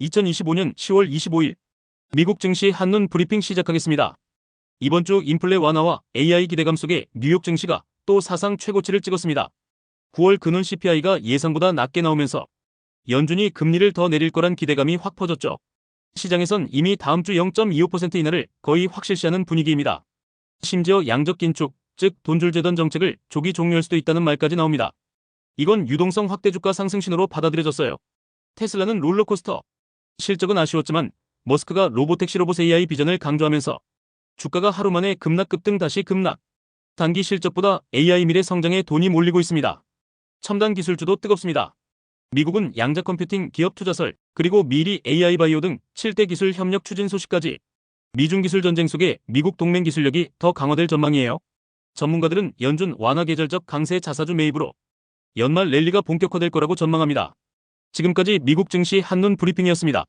2025년 10월 25일 미국 증시 한눈 브리핑 시작하겠습니다. 이번 주 인플레 완화와 AI 기대감 속에 뉴욕 증시가 또 사상 최고치를 찍었습니다. 9월 근원 CPI가 예상보다 낮게 나오면서 연준이 금리를 더 내릴 거란 기대감이 확 퍼졌죠. 시장에선 이미 다음 주 0.25% 인하를 거의 확실시하는 분위기입니다. 심지어 양적 긴축, 즉 돈줄 재던 정책을 조기 종료할 수도 있다는 말까지 나옵니다. 이건 유동성 확대 주가 상승 신호로 받아들여졌어요. 테슬라는 롤러코스터. 실적은 아쉬웠지만 머스크가 로보택시 로봇 AI 비전을 강조하면서 주가가 하루 만에 급락 급 등 다시 급락. 단기 실적보다 AI 미래 성장에 돈이 몰리고 있습니다. 첨단 기술주도 뜨겁습니다. 미국은 양자 컴퓨팅 기업 투자설, 그리고 미리 AI 바이오 등 7대 기술 협력 추진 소식까지 미중 기술 전쟁 속에 미국 동맹 기술력이 더 강화될 전망이에요. 전문가들은 연준 완화 계절적 강세 자사주 매입으로 연말 랠리가 본격화될 거라고 전망합니다. 지금까지 미국 증시 한눈 브리핑이었습니다.